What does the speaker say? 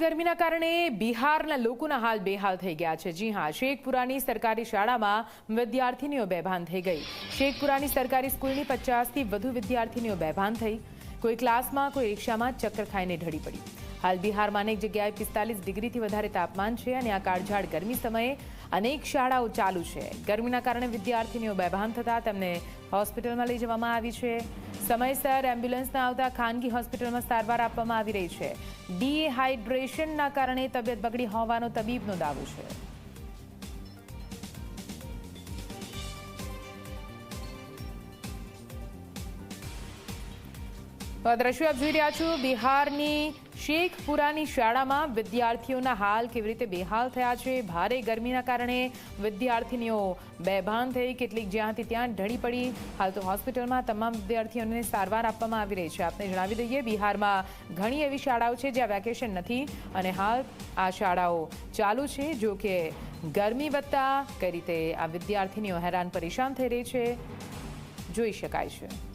ગરમીના કારણે બિહારના લોકોના હાલ બેહાલ થઈ ગયા છે. જી હા, શેખપુરાની સરકારી શાળામાં વિદ્યાર્થીનીઓ બેભાન થઈ ગઈ. શેખપુરાની સરકારી સ્કૂલની પચાસથી વધુ વિદ્યાર્થીનીઓ બેભાન થઈ. કોઈ ક્લાસમાં, કોઈ રિક્ષામાં ચક્કર ખાઈને ઢળી પડી હાલ બિહારમાં અનેક જગ્યાએ પિસ્તાલીસ ડિગ્રીથી વધારે તાપમાન છે અને આ કાળઝાળ ગરમી સમયે અનેક શાળાઓ ચાલુ છે. ગરમીના કારણે વિદ્યાર્થીનીઓ બેભાન થતાં તેમને હોસ્પિટલમાં લઈ જવામાં આવી છે. સમયસર એમ્બ્યુલન્સ ના આવતા ખાનગી હોસ્પિટલમાં સારવાર આપવામાં આવી રહી છે. ડિહાઇડ્રેશનના કારણે તબિયત બગડી હોવાનો તબીબનો દાવો છે. દ્રશ્યો આપ જોઈ રહ્યા છો. બિહારની શેખપુરાની શાળામાં વિદ્યાર્થીઓના હાલ કેવી રીતે બેહાલ થયા છે? ભારે ગરમીના કારણે વિદ્યાર્થીનીઓ બેભાન થઈ કેટલીક જ્યાંથી ત્યાં ઢળી પડી. હાલ તો હોસ્પિટલમાં તમામ વિદ્યાર્થીઓને સારવાર આપવામાં આવી રહી છે. આપને જણાવી દઈએ, બિહારમાં ઘણી એવી શાળાઓ છે જ્યાં વેકેશન નથી અને હાલ આ શાળાઓ ચાલુ છે. જો કે ગરમી વધતા કઈ રીતે આ વિદ્યાર્થીનીઓ હેરાન પરેશાન થઈ રહી છે, જોઈ શકાય છે.